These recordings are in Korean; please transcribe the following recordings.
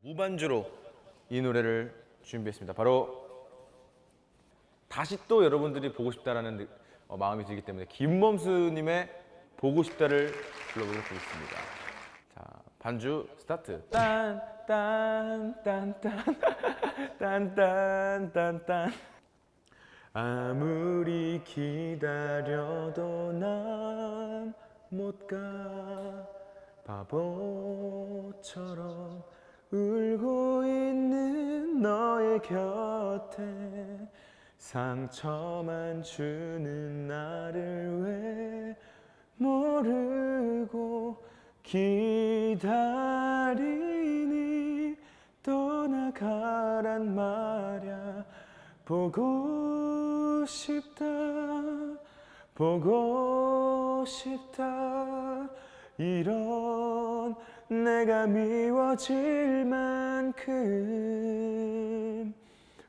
무반주로 이 노래를 준비했습니다. 바로 다시 또 여러분들이 보고 싶다라는 느- 어, 마음이 들기 때문에 김범수님의 보고 싶다를 불러보도록 하겠습니다. 자 반주 스타트. 딴딴딴딴딴딴딴딴 아무리 기다려도 난 못가 바보처럼 울고 있는 너의 곁에 상처만 주는 나를 왜 모르고 기다리니? 떠나가란 말야. 보고 싶다 보고 싶다 이런 내가 미워질 만큼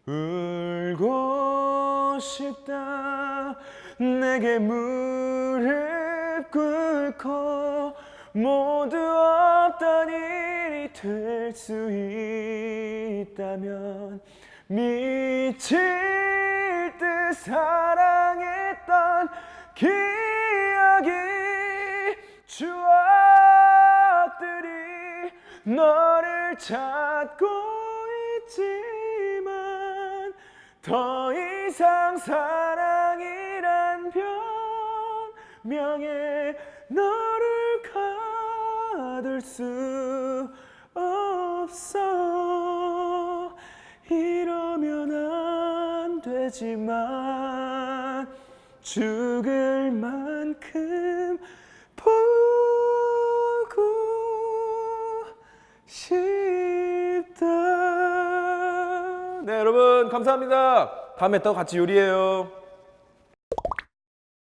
울고 싶다. 내게 무릎 꿇고 모두 없던 일이 될 수 있다면 미칠 듯 사랑했던 기 너를 찾고 있지만 더 이상 사랑이란 변명에 너를 가둘 수 없어. 이러면 안 되지만 죽을 만큼 네, 여러분 감사합니다. 다음에 또 같이 요리해요.